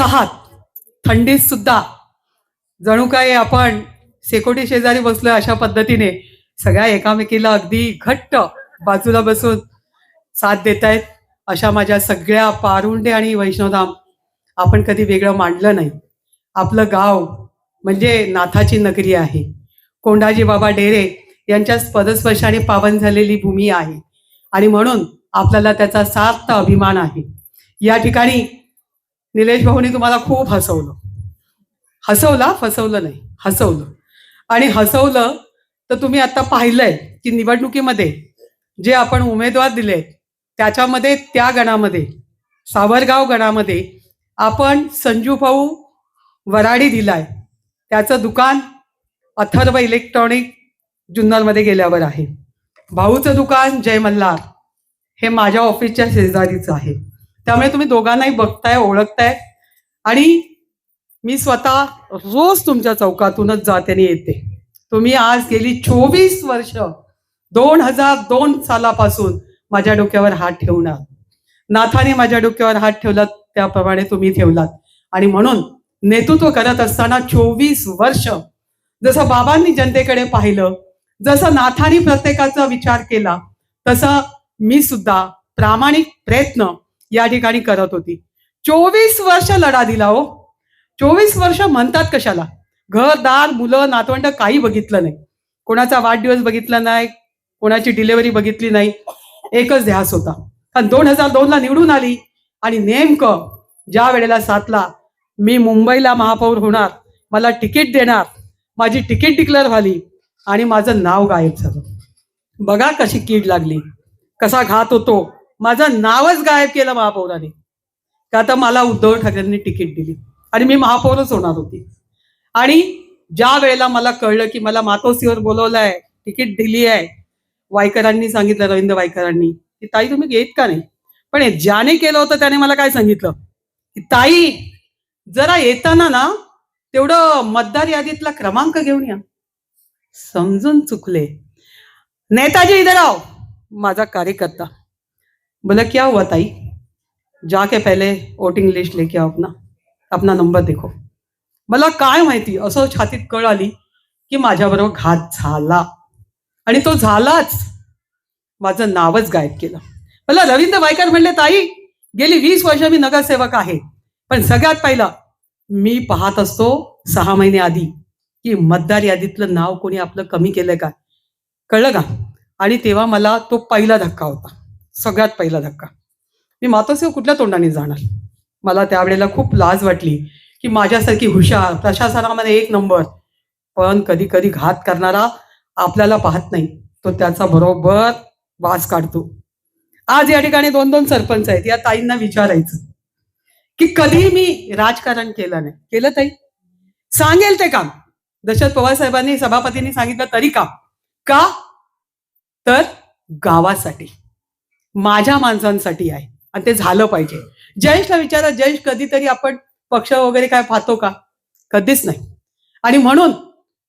उत्साहात थंडीत सुद्धा. जणू काय आपण शेकोटी शेजारी बसलोय अशा पद्धतीने. सगळ्या एकामेकीला अगदी घट्ट बाजूला बसून साथ देत आहेत अशा माझ्या सगळ्या पारुंडे आणि वैष्णवधाम आपण कधी वेगळं मांडलं नाही. आपलं गाव म्हणजे नाथाची नगरी आहे. कोंडाजी बाबा डेरे यांच्या पदस्पर्शाने पावन झालेली भूमी आहे. आणि म्हणून आपल्याला त्याचा सार्थ अभिमान आहे. या ठिकाणी निलेश भाऊनी तुम्हाला खूप हसवलं. हसवला फसवलं नाही हसवलं. आणि हसवलं तर तुम्ही आता पाहिलंय की निवडणुकीमध्ये जे आपण उमेदवार दिले त्याच्यामध्ये त्या गणामध्ये सावरगाव गणामध्ये आपण संजू भाऊ वराडी दिलाय. त्याचं दुकान अथर्व इलेक्ट्रॉनिक जुन्नरमध्ये गेल्यावर आहे. भाऊचं दुकान जय मल्हार हे माझ्या ऑफिसच्या शेजारीचं आहे. त्यामुळे तुम्ही दोघांनाही बघताय ओळखताय. आणि मी स्वतः रोज तुमच्या चौकातूनच जाते आणि येते. तुम्ही आज गेली चोवीस वर्ष दोन हजार दोन सालापासून माझ्या डोक्यावर हात ठेवणार. नाथाने माझ्या डोक्यावर हात ठेवला त्याप्रमाणे तुम्ही ठेवलात. आणि म्हणून नेतृत्व करत असताना चोवीस वर्ष जसं बाबांनी जनतेकडे पाहिलं जसं नाथानी प्रत्येकाचा विचार केला तसं मी सुद्धा प्रामाणिक प्रयत्न या ठिकाणी करत होती. चोवीस वर्ष लढा दिला हो. चोवीस वर्ष म्हणतात कशाला? घरदार मुलं नातवंड काही बघितलं नाही. कोणाचा वाढदिवस बघितला नाही कोणाची डिलेवरी बघितली नाही. एकच ध्यास होता. कारण दोन हजार दोन ला निवडून आली आणि नेमकं ज्या वेळेला सातला मी मुंबईला महापौर होणार मला तिकीट देणार माझी तिकीट डिक्लेअर झाली आणि माझं नाव गायब झालं. बघा कशी कीड लागली. कसा घात होतो. माझं नावच गायब केलं महापौराने. का आता मला उद्धव ठाकरेंनी तिकीट दिली. आणि मी महापौरच होणार होती. आणि ज्या वेळेला मला कळलं की मला मातोश्रीवर आहे तिकीट दिली आहे वायकरांनी सांगितलं रवींद्र वायकरांनी की ताई तुम्ही घेत का नाही? पण ज्याने केलं होतं त्याने मला काय सांगितलं? की ताई जरा येताना ना तेवढं मतदार यादीतला क्रमांक घेऊन या. समजून चुकले. नेताजी इधर आव माझा कार्यकर्ता. बोला क्या हुआ ताई? जाके पहले वोटिंग लिस्ट लेके आओ अपना। अपना नंबर देखो। मला काय माहिती? असं छातीत कळ आली की माझ्याबरोबर घात झाला. आणि तो झालाच. माझं नावच गायब केलं. मला रवींद्र वायकर म्हणले ताई गेली वीस वर्ष मी नगरसेवक आहे. पण सगळ्यात पहिला मी पाहत असतो सहा महिने आधी की मतदार यादीतलं नाव कोणी आपलं कमी केलंय का? कळलं का? आणि तेव्हा मला तो पहिला धक्का होता. सगळ्यात पहिला धक्का. मी मातोश्रीवर कुठल्या तोंडाने जाणार? मला त्यावेळेला खूप लाज वाटली की माझ्यासारखी हुशार प्रशासनामध्ये एक नंबर पण कधी कधी घात करणारा आपल्याला पाहत नाही. तो त्याचा बरोबर वास काढतो. आज या ठिकाणी दोन दोन सरपंच आहेत. या ताईंना विचारायचं की कधी मी राजकारण केलं नाही. केलं ताई? सांगेल ते काम. दशरथ पवार साहेबांनी सभापतींनी सांगितलं तरी काम. का? तर गावासाठी. माझ्या माणसांसाठी आहे. आणि ते झालं पाहिजे. जयेशला विचारा जयेश कधीतरी आपण पक्ष वगैरे काय पाहतो का? कधीच नाही. आणि म्हणून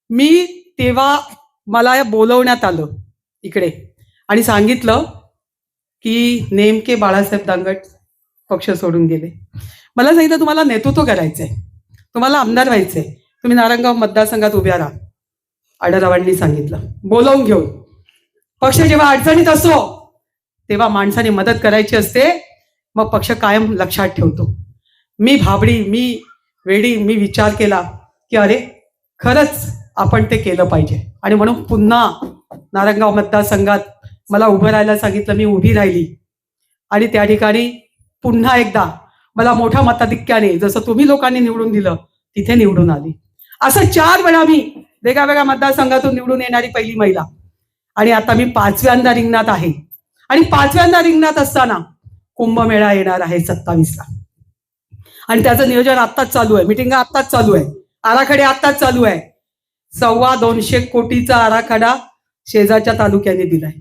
मी तेव्हा मला बोलवण्यात आलं इकडे. आणि सांगितलं की नेमके बाळासाहेब दांगट पक्ष सोडून गेले. मला सांगितलं तुम्हाला नेतृत्व करायचंय. तुम्हाला आमदार व्हायचंय. तुम्ही नारायणगाव मतदारसंघात उभ्या राहा. आडरावांनी सांगितलं. बोलवून घेऊन. पक्ष जेव्हा अडचणीत असो तेव्हा माणसाने मदत करायची असते मग पक्ष कायम लक्षात ठेवतो. मी भाबडी मी वेडी मी विचार केला की अरे खरंच आपण ते केलं पाहिजे. आणि म्हणून पुन्हा नारंगाव मतदारसंघात मला उभं राहायला सांगितलं मी उभी राहिली. आणि त्या ठिकाणी पुन्हा एकदा मला मोठ्या मताधिक्याने जसं तुम्ही लोकांनी निवडून दिलं तिथे निवडून आली. असं चार वेळा मी वेगळ्या वेगळ्या मतदारसंघातून निवडून येणारी पहिली महिला. आणि आता मी पाचव्यांदा रिंगणात आहे. आणि पाचव्यांदा रिंगणात असताना कुंभमेळा येणार आहे सत्तावीसला. आणि त्याचं नियोजन आत्ताच चालू आहे. मिटिंग आत्ताच चालू आहे. आराखडे आत्ताच चालू आहे. सव्वा दोनशे कोटीचा आराखडा शेजारच्या तालुक्याने दिलाय.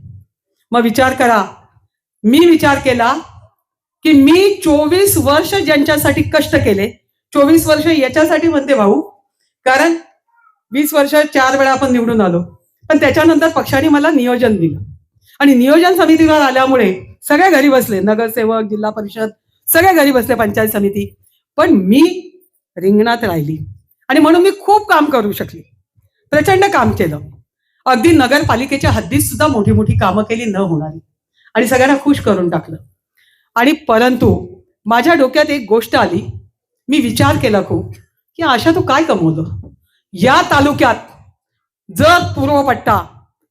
मग विचार करा. मी विचार केला की मी चोवीस वर्ष ज्यांच्यासाठी कष्ट केले चोवीस वर्ष याच्यासाठी म्हणते भाऊ कारण वीस वर्ष चार वेळा आपण निवडून आलो. पण त्याच्यानंतर पक्षाने मला नियोजन दिलं. आणि नियोजन समितीवर आल्यामुळे सगळे घरी बसले. नगरसेवक जिल्हा परिषद सगळे घरी बसले पंचायत समिती. पण मी रिंगणात राहिली. आणि म्हणून मी खूप काम करू शकले. प्रचंड काम केलं. अगदी नगरपालिकेच्या हद्दीत सुद्धा मोठी मोठी कामं केली न होणारी. आणि सगळ्यांना खुश करून टाकलं. आणि परंतु माझ्या डोक्यात एक गोष्ट आली. मी विचार केला खूप की आशा तू काय कमवलं? या तालुक्यात जर पूर्वपट्टा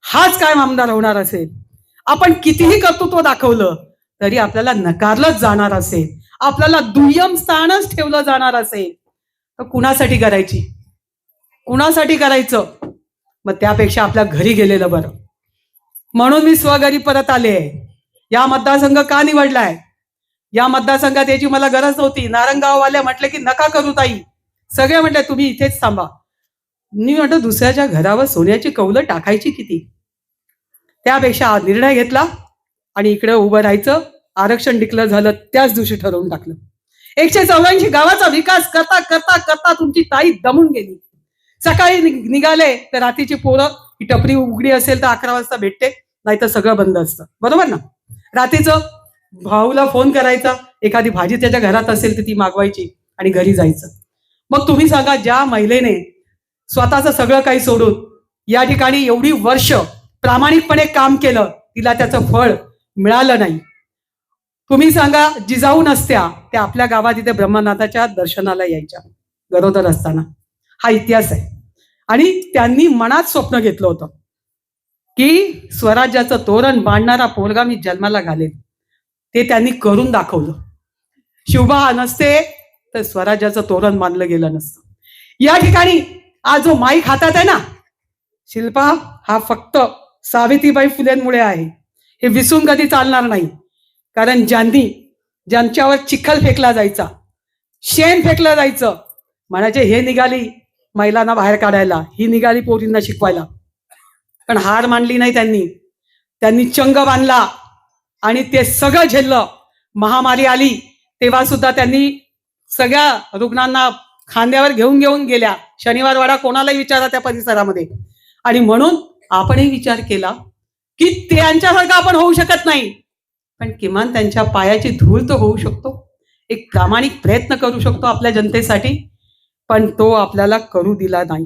हाच काय आमदार होणार असेल आपण कितीही कर्तृत्व दाखवलं तरी आपल्याला नकारलंच जाणार असेल. आपल्याला दुय्यम स्थानच ठेवलं जाणार असेल. तर कुणासाठी करायची? कुणासाठी करायचं? मग त्यापेक्षा आपल्या घरी गेलेलं बरं. म्हणून मी स्वघरी परत आले या मतदारसंघ का निवडलाय? या मतदारसंघात याची मला गरज नव्हती. नारंगाववाले म्हटले की नका करू ताई. सगळे म्हटले तुम्ही इथेच थांबा. मी म्हटलं दुसऱ्याच्या घरावर सोन्याची कौलं टाकायची किती? त्यापेक्षा निर्णय घेतला आणि इकडे उभं राहायचं. आरक्षण डिक्लेअर झालं त्याच दिवशी ठरवून टाकलं. एकशे चौऱ्याऐंशी गावाचा विकास करता करता करता तुमची ताई दमून गेली. सकाळी निघाले तर रात्रीची पोरं ही टपरी उघडी असेल तर अकरा वाजता भेटते नाही तर सगळं बंद असतं. बरोबर ना? रात्रीचं भाऊला फोन करायचा एखादी भाजी त्याच्या घरात असेल तर ती मागवायची आणि घरी जायचं. मग तुम्ही सांगा ज्या महिलेने स्वतःचं सगळं काही सोडून या ठिकाणी एवढी वर्ष प्रामाणिकपणे काम केलं तिला त्याचं फळ मिळालं नाही. तुम्ही सांगा जिजाऊ नसत्या त्या आपल्या गावात इथे ब्रह्मनाथाच्या दर्शनाला यायच्या गरोदर असताना. हा इतिहास आहे. आणि त्यांनी मनात स्वप्न घेतलं होतं की स्वराज्याचं तोरण बांधणारा पोरगा मी जन्माला घालेन. ते त्यांनी करून दाखवलं. शिवबा नसते तर स्वराज्याचं तोरण मानलं गेलं नसतं. या ठिकाणी आज जो माईक हातात आहे ना शिल्पा हा फक्त सावित्रीबाई फुलेंमुळे आहे. हे विसरून कधी चालणार नाही. कारण ज्यांनी ज्यांच्यावर चिखल फेकला जायचा शेण फेकलं जायचं म्हणायचे हे निघाली महिलांना बाहेर काढायला ही निघाली पोरींना शिकवायला. पण हार मानली नाही त्यांनी. त्यांनी चंग बांधला आणि ते सगळं झेललं. महामारी आली तेव्हा सुद्धा त्यांनी सगळ्या रुग्णांना खांद्यावर घेऊन घेऊन गेल्या. शनिवार वाडा कोणालाही विचारा त्या परिसरामध्ये. आणि म्हणून आपणही विचार केला की त्यांच्यासारखं आपण होऊ शकत नाही. पण किमान त्यांच्या पायाची धूळ तर होऊ शकतो. एक प्रामाणिक प्रयत्न करू शकतो आपल्या जनतेसाठी पण तो आपल्याला करू दिला नाही.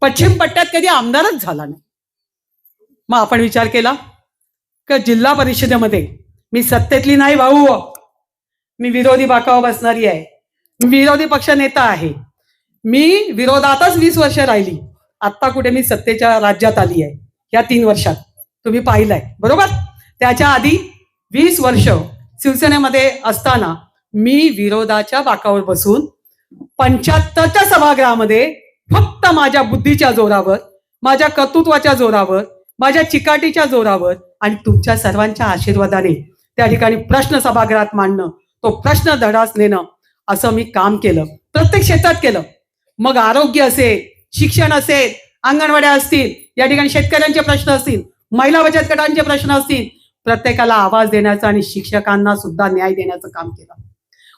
पश्चिम पट्ट्यात कधी आमदारच झाला नाही. मग आपण विचार केला का जिल्हा परिषदेमध्ये मी सत्तेतली नाही भाऊ. मी विरोधी बाकावर बसणारी आहे. विरोधी पक्ष नेता आहे. मी विरोधातच वीस वर्ष राहिली. आत्ता कुठे मी सत्तेच्या राज्यात आली आहे. या तीन वर्षात. तुम्ही पाहिलंय. बरोबर? त्याच्या आधी वीस वर्ष शिवसेनेमध्ये असताना मी विरोधाच्या बाकावर बसून पंच्याहत्तरच्या सभागृहामध्ये फक्त माझ्या बुद्धीच्या जोरावर माझ्या कर्तृत्वाच्या जोरावर माझ्या चिकाटीच्या जोरावर आणि तुमच्या सर्वांच्या आशीर्वादाने त्या ठिकाणी प्रश्न सभागृहात मांडणं तो प्रश्न धडास नेणं असं मी काम केलं. प्रत्येक क्षेत्रात केलं. मग आरोग्य असेल शिक्षण असेल अंगणवाड्या असतील या ठिकाणी शेतकऱ्यांचे प्रश्न असतील महिला बचत गटांचे प्रश्न असतील प्रत्येकाला आवाज देण्याचं आणि शिक्षकांना सुद्धा न्याय देण्याचं काम केलं.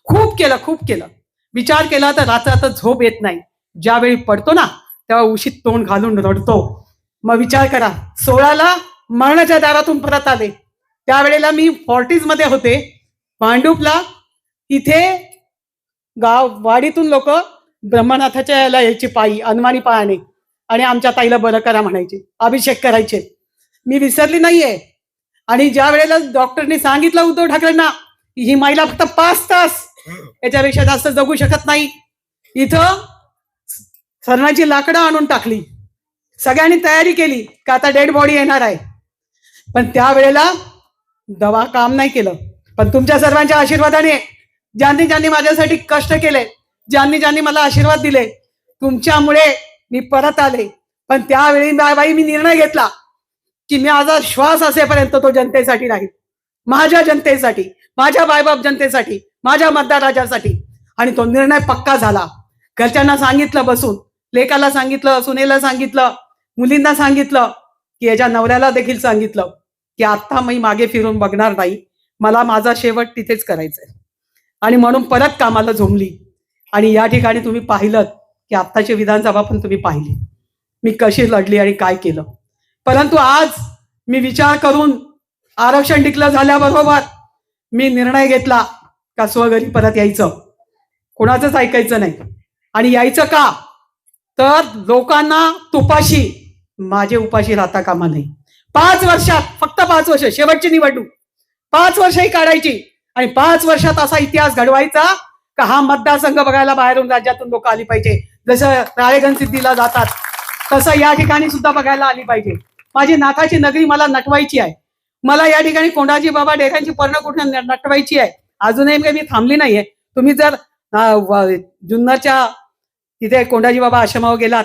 खूप केलं खूप केलं. विचार केला तर रात्र झोप येत नाही. ज्यावेळी पडतो ना तेव्हा उशीत तोंड घालून रडतो. मग विचार करा सोळाला मरणाच्या दारातून परत आले. त्यावेळेला मी फॉर्टीजमध्ये होते. भांडूपला इथे गाव वाडीतून लोक ब्रह्मनाथाच्या याला यायची पायी अनुमानी पायाने. आणि आमच्या ताईला बरं करा म्हणायचे. अभिषेक करायचे. मी विसरली नाहीये. आणि ज्या वेळेला डॉक्टरने सांगितलं उद्धव ठाकरेंना ही महिला फक्त पाच तास याच्यापेक्षा जास्त जगू शकत नाही. इथं सरणाची लाकडं आणून टाकली. सगळ्यांनी तयारी केली का आता डेड बॉडी येणार आहे. पण त्यावेळेला दवा काम नाही केलं. पण तुमच्या सर्वांच्या आशीर्वादाने ज्यांनी ज्यांनी माझ्यासाठी कष्ट केले ज्यांनी ज्यांनी मला आशीर्वाद दिले तुमच्यामुळे मी परत आले. पण त्यावेळी बाई मी निर्णय घेतला की मी माझा श्वास असेपर्यंत तो जनतेसाठी राहील. माझ्या जनतेसाठी माझ्या बायबाप जनतेसाठी माझ्या मतदाराच्यासाठी आणि तो निर्णय पक्का झाला. घरच्यांना सांगितलं बसून लेकाला सांगितलं सुनेला सांगितलं मुलींना सांगितलं की याच्या नवऱ्याला देखील सांगितलं की आता मी मागे फिरून बघणार नाही. मला माझा शेवट तिथेच करायचंय. आणि म्हणून परत कामाला झोमली आणि या ठिकाणी तुम्ही पाहिलं की आत्ताची विधानसभा पण तुम्ही पाहिली. मी कशी लढली आणि काय केलं. परंतु आज मी विचार करून आरक्षण टिकलं झाल्याबरोबर मी निर्णय घेतला का स्वघरी परत यायचं. कोणाचंच ऐकायचं नाही. आणि यायचं का? तर लोकांना तुपाशी माझे उपाशी राहता कामा नाही पाच वर्षात फक्त पाच वर्ष शेवटची निवडणूक. पाच वर्षही काढायची. आणि पाच वर्षात असा इतिहास घडवायचा का हा मतदारसंघ बघायला बाहेरून राज्यातून लोक आली पाहिजे? जसं राळेगण सिद्धीला जातात तसं या ठिकाणी सुद्धा बघायला आली पाहिजे. माझी नाथाची नगरी मला नटवायची आहे. मला या ठिकाणी कोंडाजी बाबा डेऱ्यांची पर्ण कुठे नटवायची आहे? अजूनही मी थांबली नाहीये. तुम्ही जर जुन्नरच्या तिथे कोंडाजी बाबा आश्रमावर गेलात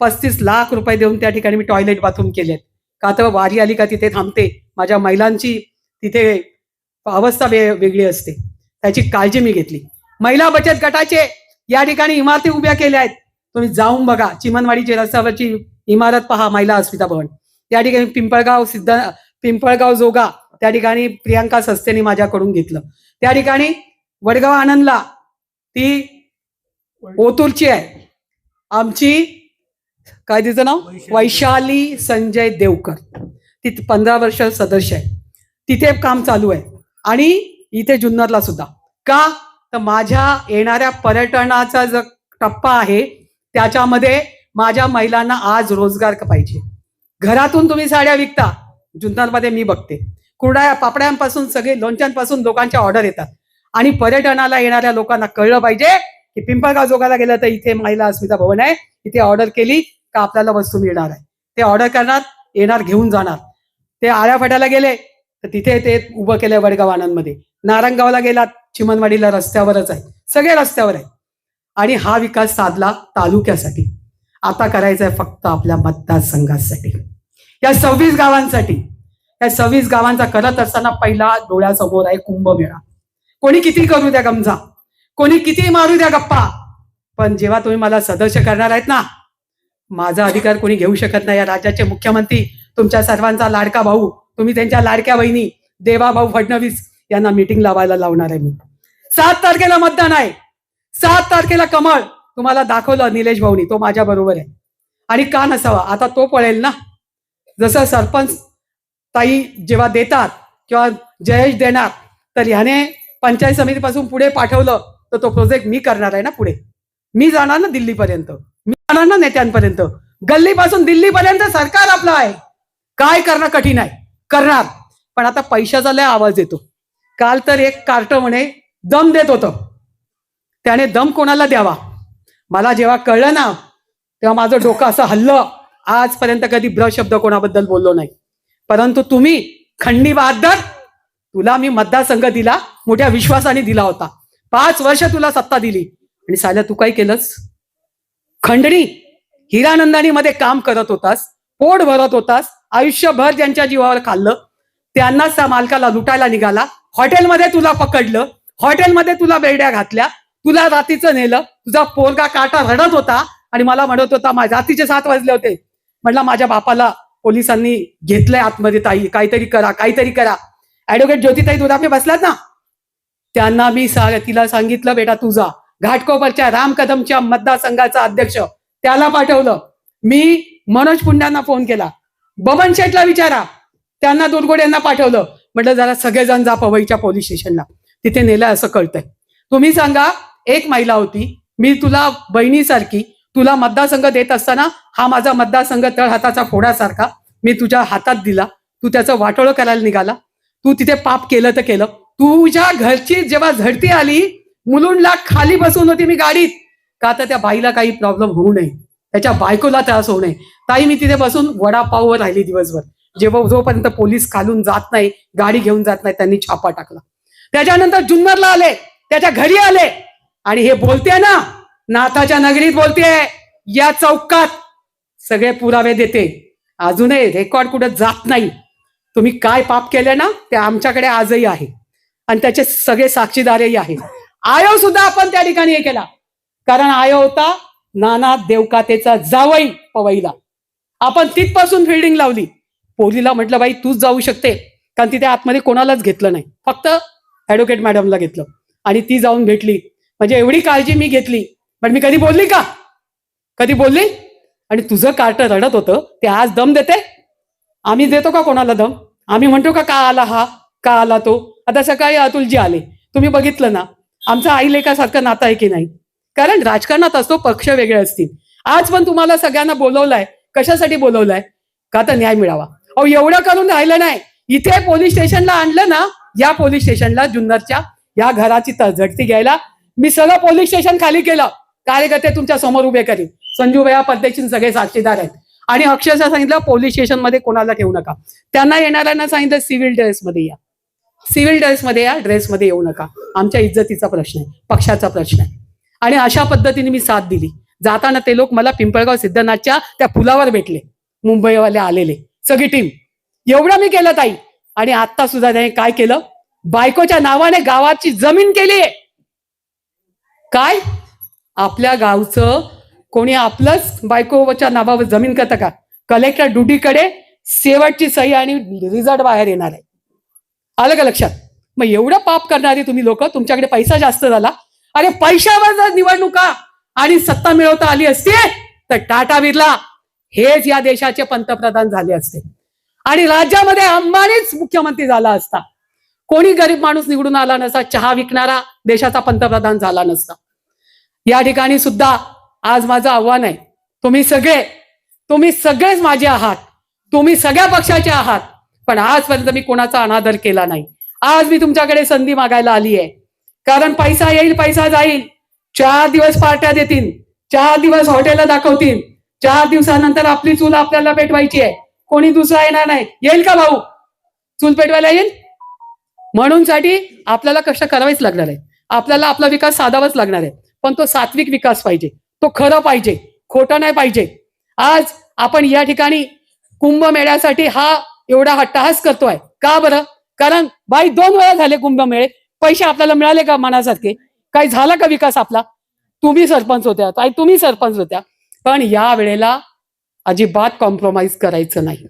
पस्तीस लाख रुपये देऊन त्या ठिकाणी मी टॉयलेट बाथरूम केलेत. का तर वारी आली का तिथे थांबते. माझ्या महिलांची तिथे अवस्था वेगळी असते. त्याची काळजी मी घेतली. महिला बचत गटाचे या ठिकाणी इमारती उभ्या केल्या आहेत. तुम्ही जाऊन बघा. चिमनवाडीची रस्त्यावरची इमारत पहा महिला अस्मिता भवन. या ठिकाणी पिंपळगाव सिद्ध पिंपळगाव जोगा त्या ठिकाणी प्रियांका सस्तेनी माझ्याकडून घेतलं. त्या ठिकाणी वडगाव आनंदला ती ओतूरची आहे. आमची काय तिचं नाव? वैशाली संजय देवकर. ती पंधरा वर्ष सदस्य आहे. तिथे काम चालू आहे. आणि इथे जुन्नरला सुद्धा. का? तर माझ्या येणाऱ्या पर्यटनाचा जो टप्पा आहे त्याच्यामध्ये माझ्या महिलांना आज रोजगार पाहिजे. घरातून तुम्ही साड्या विकता जुन्नरमध्ये मी बघते. कुरड्या पापड्यांपासून सगळे लोणच्यांपासून लोकांच्या ऑर्डर येतात. आणि पर्यटनाला येणाऱ्या लोकांना कळलं पाहिजे की पिंपळगाव जोगाला गेलं तर इथे महिला अस्मिता भवन आहे. इथे ऑर्डर केली का आपल्याला वस्तू मिळणार आहे. ते ऑर्डर करणार येणार घेऊन जाणार. ते आळ्या फाट्याला गेले तर तिथे ते उभं केलं वडगाव आनंदमध्ये. नारंगावला गेलात चिमनवाडीला रस्त्यावरच आहे. सगळे रस्त्यावर आहे. आणि हा विकास साधला तालुक्यासाठी. आता करायचा आहे फक्त आपल्या मतदारसंघासाठी. या सव्वीस गावांसाठी. या सव्वीस गावांचा करत असताना पहिला डोळ्यासमोर आहे कुंभमेळा. कोणी किती करू द्या गमजा? कोणी किती मारू द्या गप्पा? पण जेव्हा तुम्ही मला सदस्य करणार आहेत ना माझा अधिकार कोणी घेऊ शकत नाही. या राज्याचे मुख्यमंत्री तुमच्या सर्वांचा लाडका भाऊ तुम्ही त्यांच्या लाडक्या बहिणी देवाभाऊ फडणवीस यांना मीटिंग लावायला लावणार आहे मी. सात तारखेला मतदान आहे. सात तारखेला कमळ. तुम्हाला दाखवलं निलेश भाऊनी तो माझ्या बरोबर आहे. आणि का नसावा आता तो पळेल ना. जसं सरपंच ताई जेव्हा देतात किंवा जयेश देणार तर ह्याने पंचायत समितीपासून पुढे पाठवलं तर तो प्रोजेक्ट मी करणार आहे ना पुढे. मी जाणार ना दिल्लीपर्यंत. मी जाणार ना नेत्यांपर्यंत. गल्लीपासून दिल्लीपर्यंत सरकार आपलं आहे. काय करणं कठीण आहे? करणार. पण आता पैशाचा लय आवाज येतो. काल तर एक कार्ट म्हणे दम देत होतं. त्याने दम कोणाला द्यावा? मला जेव्हा कळलं ना तेव्हा माझं डोकं असं हल्लं. आजपर्यंत कधी ब्र शब्द कोणाबद्दल बोललो नाही. परंतु तुम्ही खंडी बहादर तुला मी मतदारसंघ दिला मोठ्या विश्वासाने दिला होता. पाच वर्ष तुला सत्ता दिली. आणि साल्या तू काय केलंस? खंडणी हिरानंदानी मध्ये काम करत होतास पोट भरत होतास आयुष्यभर ज्यांच्या जीवावर खाल्लं. त्यांनाच त्या मालकाला लुटायला निघाला. हॉटेलमध्ये तुला पकडलं हॉटेलमध्ये तुला बेड्या घातल्या तुला रात्रीचं नेलं तुझा पोरगा काटा रडत होता आणि मला म्हणत होता माझ्या रात्रीचे सात वाजले होते. म्हटलं माझ्या बापाला पोलिसांनी घेतलंय आतमध्ये ताई काहीतरी करा काहीतरी करा. ऍडव्होकेट ज्योतिताई दुधापे बसलात ना? त्यांना मी तिला सांगितलं बेटा तुझा घाटकोपरच्या राम कदमच्या मतदारसंघाचा अध्यक्ष त्याला पाठवलं. मी मनोज पुंड्यांना फोन केला. बबन शेठला विचारा. त्यांना दुर्गोड यांना पाठवलं. म्हटलं जरा सगळेजण जा पवईच्या पोलीस स्टेशनला. तिथे नेलं असं कळतंय. तुम्ही सांगा एक महिला होती. मी तुला बहिणीसारखी तुला मतदारसंघ देत असताना हा माझा मतदारसंघ तळ हाताचा फोडासारखा मी तुझ्या हातात दिला. तू त्याचं वाटोळं करायला निघाला. तू तिथे पाप केलं तर केलं. तुझ्या घरची जेव्हा झडती आली मुलुंडला खाली बसून होती मी गाडीत. का तर त्या बाईला काही प्रॉब्लेम होऊ नये. त्याच्या बायकोला त्रास होऊ नये. ताई मी तिथे बसून वडापाववर राहिली दिवसभर. जेव्हा जोपर्यंत पोलीस खालून जात नाही गाडी घेऊन जात नाही त्यांनी छापा टाकला. त्याच्यानंतर जुन्नरला आले त्याच्या घरी आले. आणि हे बोलते ना नाथाच्या नगरीत बोलते या चौकात सगळे पुरावे देते. अजूनही रेकॉर्ड कुठे जात नाही. तुम्ही काय पाप केले ना ते आमच्याकडे आजही आहे. आणि त्याचे सगळे साक्षीदारही आहे. आयो सुद्धा आपण त्या ठिकाणी हे केला. कारण आयो होता नाना देवकातेचा जावई पवईला. आपण तिथपासून फिल्डिंग लावली. पोलीला म्हटलं बाई तूच जाऊ शकते. कारण तिथे आतमध्ये कोणालाच घेतलं नाही. फक्त ॲडव्होकेट मॅडमला घेतलं. आणि ती जाऊन भेटली. म्हणजे एवढी काळजी मी घेतली. पण मी कधी बोलली का? कधी बोलली? आणि तुझं कार्ट रडत होतं. ते आज दम देते. आम्ही देतो का कोणाला दम? आम्ही म्हणतो का का आला हा? का आला तो? आता सकाळी अतुलजी आले. तुम्ही बघितलं ना आमचं आई लेखासारखं नातं आहे की नाही? कारण राजकारणात असतो पक्ष वेगळे असतील. आज पण तुम्हाला सगळ्यांना बोलवलंय. कशासाठी बोलवलंय? का तर न्याय मिळावा. अहो एवढं करून राहिलं नाही. इथे पोलीस स्टेशनला आणलं ना या पोलीस स्टेशनला जुन्नरच्या या घराची तळझडती घ्यायला. मी सगळं पोलीस स्टेशन खाली केलं. कार्यकर्ते तुमच्यासमोर उभे करीन. संजू भैया परदेशी सगळे साक्षीदार आहेत. आणि अक्षरशः सांगितलं पोलीस स्टेशनमध्ये कोणाला ठेवू नका. त्यांना येणाऱ्यांना सांगितलं सिव्हिल ड्रेसमध्ये या. सिव्हिल ड्रेसमध्ये या ड्रेसमध्ये येऊ नका. आमच्या इज्जतीचा प्रश्न आहे पक्षाचा प्रश्न आहे. आणि अशा पद्धतीने मी साथ दिली. जाताना ते लोक मला पिंपळगाव सिद्धनाथच्या त्या पुलावर भेटले. मुंबईवाले आलेले. सगळी टीम एवढं मी केलं ताई. आणि आता सुद्धा त्याने काय केलं? बायकोच्या नावाने गावाची जमीन केली काय? आपल्या गावचं कोणी आपलंच बायकोच्या नावावर जमीन करतं का? कलेक्टर ड्युटीकडे शेवटची सही आणि रिझल्ट बाहेर येणार आहे. आलं का लक्षात? मग एवढं पाप करणारे तुम्ही लोक तुमच्याकडे पैसा जास्त झाला. अरे पैशावर जर निवडणुका आणि सत्ता मिळवता आली असते तर टाटा बिर्ला. हेच या देशाचे पंतप्रधान झाले असते. आणि राज्यामध्ये अंबानीच मुख्यमंत्री झाला असता. कोणी गरीब माणूस निवडून आला नसता चहा विकणारा देशाचा पंतप्रधान झाला नसता. या ठिकाणी सुद्धा आज माझं आव्हान आहे. तुम्ही सगळे तुम्ही सगळेच माझे आहात. तुम्ही सगळ्या पक्षाचे आहात. पण आजपर्यंत मी कोणाचा अनादर केला नाही. आज मी तुमच्याकडे संधी मागायला आली आहे. कारण पैसा येईल पैसा जाईल. चार दिवस पार्ट्या देतील चार दिवस हॉटेलला दाखवतील चार दिवसानंतर आपली चूल आपल्याला पेटवायची आहे. कोणी दुसरा येणार नाही. येईल का भाऊ? चूल पेटवायला येईल? म्हणून साठी आपल्याला कष्ट करावेच लागणार आहे. आपल्याला आपला विकास साधावाच लागणार आहे. पण तो सात्विक विकास पाहिजे. तो खरं पाहिजे. खोटं नाही पाहिजे. आज आपण या ठिकाणी कुंभमेळ्यासाठी हा एवढा हट्टाहास करतोय. का बरं? कारण बाई दोन वेळा झाले कुंभमेळे. पैसे आपल्याला मिळाले का मनासारखे? काही झाला का विकास आपला? तुम्ही सरपंच होत्या. ताई तुम्ही सरपंच होत्या. पण या वेळेला अजिबात कॉम्प्रोमाइज करायचं नाही.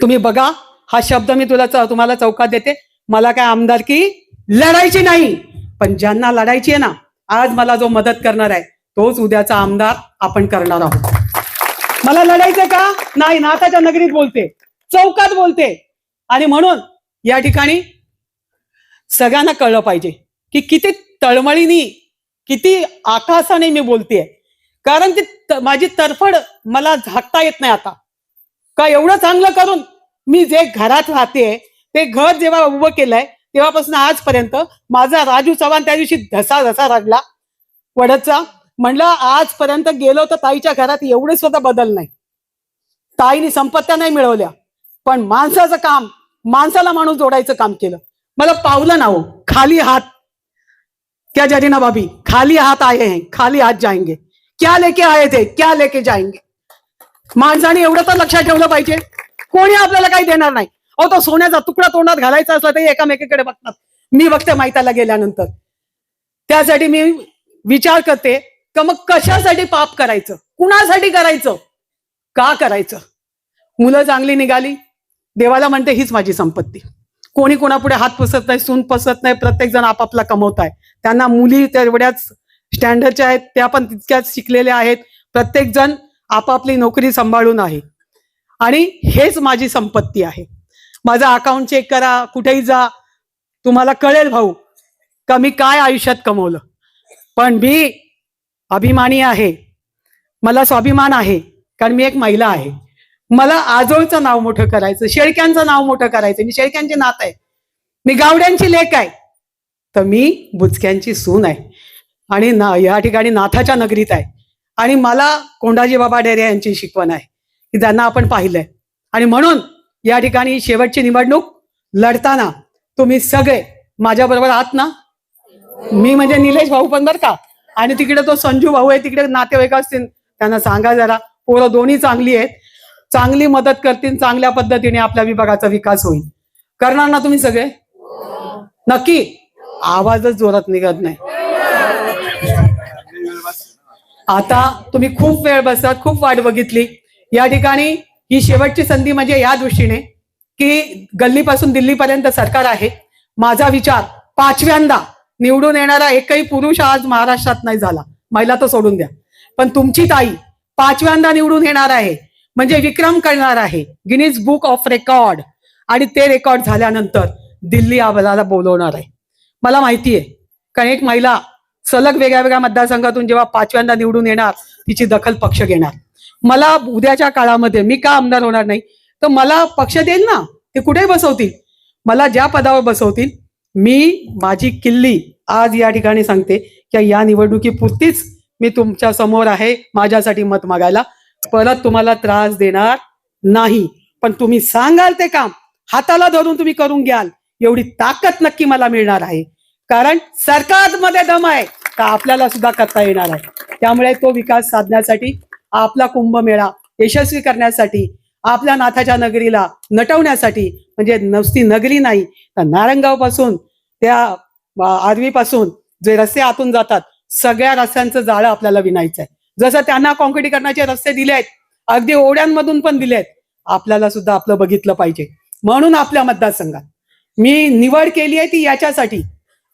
तुम्ही बघा हा शब्द मी तुला च- तुम्हाला चौकात देते. मला काय आमदारकी लढायची नाही. पण ज्यांना लढायची आहे ना आज मला जो मदत करणार आहे तोच उद्याचा आमदार आपण करणार आहोत. मला लढायचं का? नाही नाताच्या नगरीत बोलते. चौकात बोलते. आणि म्हणून या ठिकाणी सगळ्यांना कळलं पाहिजे की किती तळमळीनी किती आकाशाने मी बोलतेय. कारण ती माझी तरफड मला झाकता येत नाही आता. का एवढं चांगलं करून मी जे घरात राहते ते घर जेव्हा उभं केलंय तेव्हापासून आजपर्यंत माझा राजू चव्हाण त्या दिवशी धसा धसा रडला. वडचा म्हणला आजपर्यंत गेलो तर ताईच्या घरात एवढे स्वतः बदल नाही. ताईने संपत्त्या नाही मिळवल्या. पण माणसाचं काम माणसाला माणूस जोडायचं काम केलं. मला पावलं ना हो खाली हात. क्या जरीना भाभी खाली हात आहे खाली हात जायंगे. क्या लेके आए थे? क्या लेके जाएंगे? माणसाने एवढं तर लक्षात ठेवलं पाहिजे. कोणी आपल्याला काही देणार नाही. अहो तो सोन्याचा तुकडा तोंडात घालायचा असला तरी एकामेकीकडे बघतात. मी बघते माहिताला गेल्यानंतर. त्यासाठी मी विचार करते का मग कशासाठी पाप करायचं? कुणासाठी करायचं? का करायचं? मुलं चांगली निघाली. देवाला म्हणते हीच माझी संपत्ती. कोणी कोणापुढे हात पसरत नाही सून पसत नाही प्रत्येक जण आपापला कमवत आहे त्यांना मुली तेवढ्याच स्टँडर्डच्या आहेत त्या पण तितक्याच शिकलेल्या आहेत. प्रत्येक जण आपापली नोकरी सांभाळून आहे. आणि हेच माझी संपत्ती आहे. माझं अकाउंट चेक करा कुठेही जा. तुम्हाला कळेल भाऊ का मी काय आयुष्यात कमवलं. पण मी अभिमानी आहे. मला स्वाभिमान आहे कारण मी एक महिला आहे. मला आजोळचं नाव मोठं करायचं शेळक्यांचं नाव मोठं करायचं. मी शेळक्यांचे नात आहे. मी गावड्यांची लेख आहे. तर मी बुचक्यांची सून आहे. आणि ना या ठिकाणी नाथाच्या नगरीत आहे. आणि मला कोंडाजी बाबा डेरे यांची शिकवण आहे की त्यांना आपण पाहिलंय. आणि म्हणून या ठिकाणी शेवटची निवडणूक लढताना तुम्ही सगळे माझ्याबरोबर आहात ना? मी म्हणजे निलेश भाऊ पण बरं का? आणि तिकडे तो संजू भाऊ आहे तिकडे नातेवाईक असतील त्यांना सांगा जरा. पोरं दोन्ही चांगली आहेत. चांगली मदत करतील चांगल्या पद्धतीने आपल्या विभागाचा विकास होईल. करणार ना तुम्ही सगळे? नक्की? आवाजच जोरात निघत नाही. आता तुम्ही खूप वेळ बसत खूप वाट बघितली. या ठिकाणी ही शेवटची संधी म्हणजे या दृष्टीने की गल्लीपासून दिल्लीपर्यंत सरकार आहे. माझा विचार पाचव्यांदा निवडून येणारा एकही पुरुष आज महाराष्ट्रात नाही झाला. महिला तर सोडून द्या. पण तुमची ताई पाचव्यांदा निवडून येणार आहे. म्हणजे विक्रम करणार आहे. Guinness book of record. आणि ते रेकॉर्ड झाल्यानंतर दिल्ली आम्हाला बोलवणार आहे. मला माहिती आहे कारण एक महिला सलग वेगळ्या वेगळ्या मतदारसंघातून जेव्हा पाचव्यांदा निवडून येणार तिची दखल पक्ष घेणार. मला उद्याच्या काळामध्ये मी का आमदार होणार नाही? तर मला पक्ष देईल ना? ते कुठे बसवतील? मला ज्या पदावर बसवतील मी माझी किल्ली आज या ठिकाणी सांगते की या निवडणुकीपुरतीच मी तुमच्यासमोर आहे माझ्यासाठी मत मागायला. परत तुम्हाला त्रास देणार नाही. पण तुम्ही सांगाल ते काम हाताला धरून तुम्ही करून घ्याल. एवढी ताकद नक्की मला मिळणार आहे. कारण सरकारमध्ये दम आहे. तर आपल्याला सुद्धा करता येणार आहे त्यामुळे तो विकास साधण्यासाठी आपला कुंभमेळा यशस्वी करण्यासाठी आपल्या नाथाच्या नगरीला नटवण्यासाठी म्हणजे नुसती नगरी नाही तर नारंगावपासून त्या आरवीपासून जे रस्ते आतून जातात सगळ्या रस्त्यांचं जाळं आपल्याला विणायचं आहे जसं त्यांना कॉन्क्रिटीकरणाचे रस्ते दिले आहेत अगदी ओढ्यांमधून पण दिले आहेत आपल्याला सुद्धा आपलं बघितलं पाहिजे. म्हणून आपल्या मतदारसंघात. मी निवड केली आहे ती याच्यासाठी.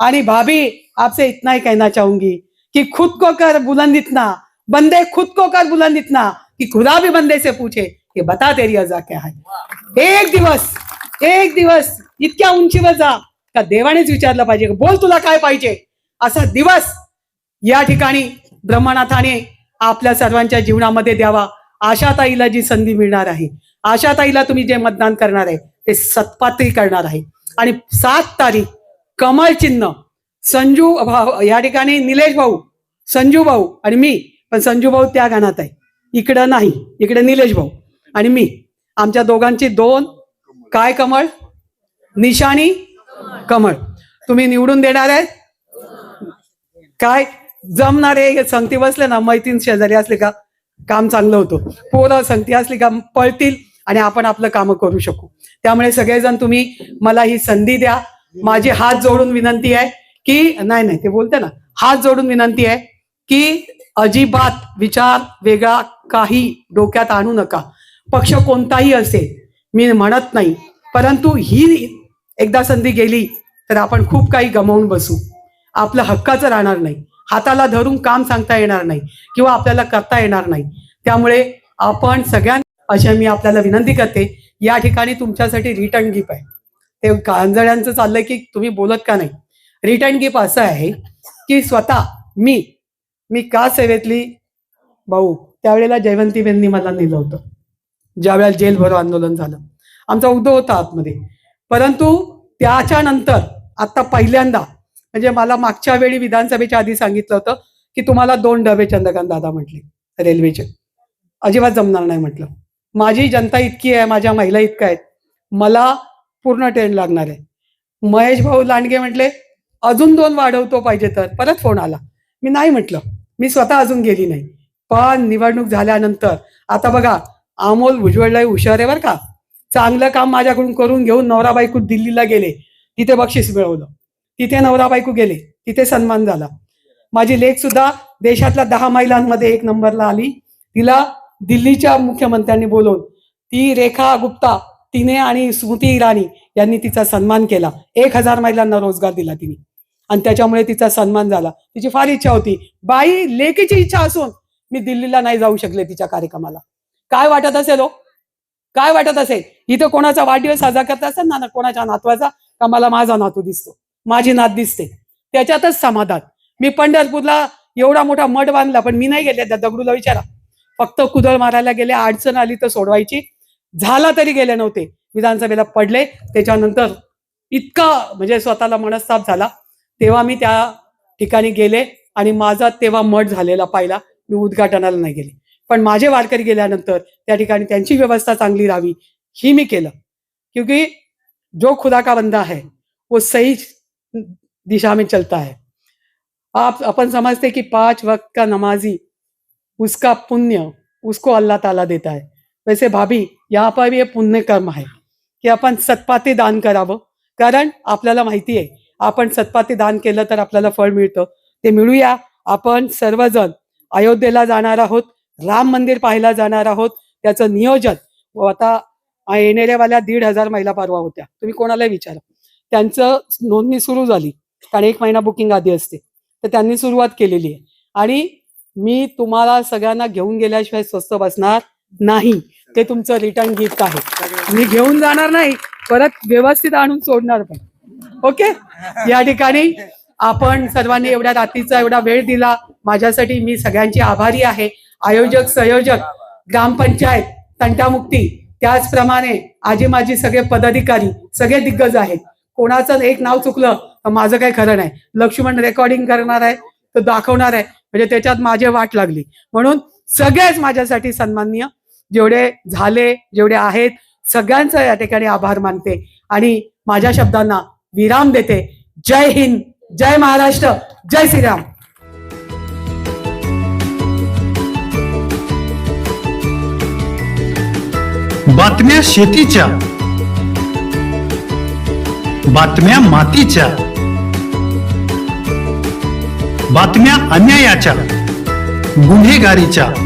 आणि भाभी आपसे इतना ही कहना चाहूंगी कि खुद को कर बुलंद इतना बंदे खुद को कर बुलंद इतना कि खुदा भी बंदे से पूछे कि बता तेरी अजा क्या है। एक दिवस एक दिवस इतक्या उंचीवर जा का देवानेच विचारलं पाहिजे बोल तुला काय पाहिजे? असा दिवस या ठिकाणी ब्रह्मनाथाने आपल्या सर्वांच्या जीवनामध्ये द्यावा. आशाताईला जी संधी मिळणार आहे आशाताईला तुम्ही जे मतदान करणार आहे ते सत्पात्री करणार आहे. आणि सात तारीख कमळ चिन्ह. संजू भाऊ या ठिकाणी निलेश भाऊ संजू भाऊ आणि मी. पण संजू भाऊ त्या गाण्यात आहे. इकडं नाही इकडे निलेश भाऊ आणि मी. आमच्या दोघांची दोन काय कमळ? निशाणी कमळ. तुम्ही निवडून देणार आहे? काय? जमणारे संगती बसले ना मैत्रीण शेजारी असले का काम चांगलं होतं. पोरं संगती असली का पळतील आणि आपण आपलं काम करू शकू. त्यामुळे सगळेजण तुम्ही मला ही संधी द्या. माझी हात जोडून विनंती आहे की नाही नाही ते बोलते ना. हात जोडून विनंती आहे की अजिबात विचार वेगळा काही डोक्यात आणू नका. पक्ष कोणताही असेल मी म्हणत नाही. परंतु ही एकदा संधी गेली तर आपण खूप काही गमावून बसू. आपलं हक्काचं राहणार नाही. हाताला धरून काम सांगता येणार नाही किंवा आपल्याला करता येणार नाही. त्यामुळे आपण सगळ्यां अशा मी आपल्याला विनंती करते या ठिकाणी तुमच्यासाठी रिटर्न गिफ्ट आहे. ते कांजळ्यांचं चाललंय की तुम्ही बोलत का नाही? रिटर्न गिफ्ट असं आहे की स्वतः मी मी का सेवेतली? भाऊ त्यावेळेला जयवंतीबेननी मला नेलं होतं. ज्यावेळेला जेल भरो आंदोलन झालं. आमचा उद्धव होता आतमध्ये. परंतु त्याच्यानंतर आता पहिल्यांदा म्हणजे मला मागच्या वेळी विधानसभेच्या आधी सांगितलं होतं की तुम्हाला दोन डबे चंद्रकांत दादा म्हटले रेल्वेचे. अजिबात जमणार नाही म्हटलं. माझी जनता इतकी आहे माझ्या महिला इतक्या आहेत. मला पूर्ण ट्रेन लागणार आहे. महेश भाऊ लांडगे म्हटले अजून दोन वाढवतो पाहिजे तर. परत फोन आला. मी नाही म्हटलं. मी स्वतः अजून गेली नाही. पण निवडणूक झाल्यानंतर आता बघा अमोल भुजबळला हुशार आहे बरं का. चांगलं काम माझ्याकडून करून घेऊन नवरा बायको दिल्लीला गेले. तिथे बक्षीस मिळवलं. तिथे नवरा बायको गेले. तिथे सन्मान झाला. माझी लेख सुद्धा देशातल्या दहा महिलांमध्ये एक नंबरला आली. तिला दिल्लीच्या मुख्यमंत्र्यांनी बोलवून ती रेखा गुप्ता तिने आणि स्मृती इराणी यांनी तिचा सन्मान केला. एक हजार महिलांना रोजगार दिला तिने. आणि त्याच्यामुळे तिचा सन्मान झाला. तिची फार इच्छा होती. बाई लेकीची इच्छा असून मी दिल्लीला नाही जाऊ शकले तिच्या कार्यक्रमाला. काय वाटत असेल हो? काय वाटत असेल? इथं कोणाचा वाढदिवस साजरा करत असेल ना कोणाच्या नातवाचा का मला माझा नातू दिसतो? माझी नात दिसते. त्याच्यातच समाधान. मी पंढरपूरला एवढा मोठा मठ बांधला पण मी नाही गेले. त्या दगडूला विचारा. फक्त कुदळ मारायला गेले. अडचण आली तर सोडवायची. झाला तरी गेले नव्हते. विधानसभेला पडले. त्याच्यानंतर इतका म्हणजे स्वतःला मनस्ताप झाला. तेव्हा मी त्या ठिकाणी गेले आणि माझा तेव्हा मठ झालेला पाहिला. मी उद्घाटनाला नाही गेले. पण माझे वारकरी गेल्यानंतर त्या ठिकाणी त्यांची व्यवस्था चांगली राहावी ही मी केलं. क्योंकि जो खुदा का बंदा है वो सही दिशा में चलता है. आप अपन समझते कि पांच वक्त का नमाजी उसका पुण्य उसको अल्लाह ताला देता है। वैसे भाभी या पर हे पुण्यकर्म पुण्य कर्म आहे की आपण सत्पाती दान करावं. कारण आपल्याला माहिती आहे आपण सत्पाती दान केलं तर आपल्याला फळ मिळतं. ते मिळूया. आपण सर्वजण अयोध्येला जाणार आहोत राम मंदिर पाहायला जाणार आहोत. त्याचं नियोजन व आता येणाऱ्यावाल्या दीड हजार महिला पारवा होत्या. तुम्ही कोणाला विचारा. त्यांचं नोंदणी सुरू झाली. कारण एक महिना बुकिंग आधी असते. तर त्यांनी सुरुवात केलेली आहे. आणि मी तुम्हाला सगळ्यांना घेऊन गेल्याशिवाय स्वस्त बसणार नाही. ते तुमचं रिटर्न गिफ्ट आहे. मी घेऊन जाणार नाही परत व्यवस्थित आणून सोडणार पण. ओके? या ठिकाणी आपण सर्वांनी एवढ्या रात्रीचा एवढा वेळ दिला. माझ्यासाठी मी सगळ्यांची आभारी आहे. आयोजक संयोजक ग्रामपंचायत तंटामुक्ती त्याचप्रमाणे आजी माझी सगळे पदाधिकारी सगळे दिग्गज आहेत. कोणाचं एक नाव चुकलं तर माझं काही खरं नाही. लक्ष्मण रेकॉर्डिंग करणार आहे तर दाखवणार आहे. म्हणजे त्याच्यात माझी वाट लागली. म्हणून सगळेच माझ्यासाठी सन्माननीय. जेवढे झाले जेवढे आहेत सगळ्यांचा या ठिकाणी आभार मानते. आणि माझ्या शब्दांना विराम देते. जय हिंद जय महाराष्ट्र जय श्रीराम. बातम्या शेतीच्या. बातम्या मातीच्या. बातम्या अन्यायाच्या. गुन्हेगारीच्या.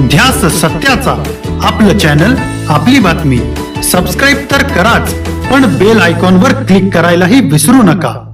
ध्यास सत्याचा. आपलं चॅनल आपली बातमी. सबस्क्राईब तर कराच पण बेल आयकॉनवर क्लिक करायलाही विसरू नका.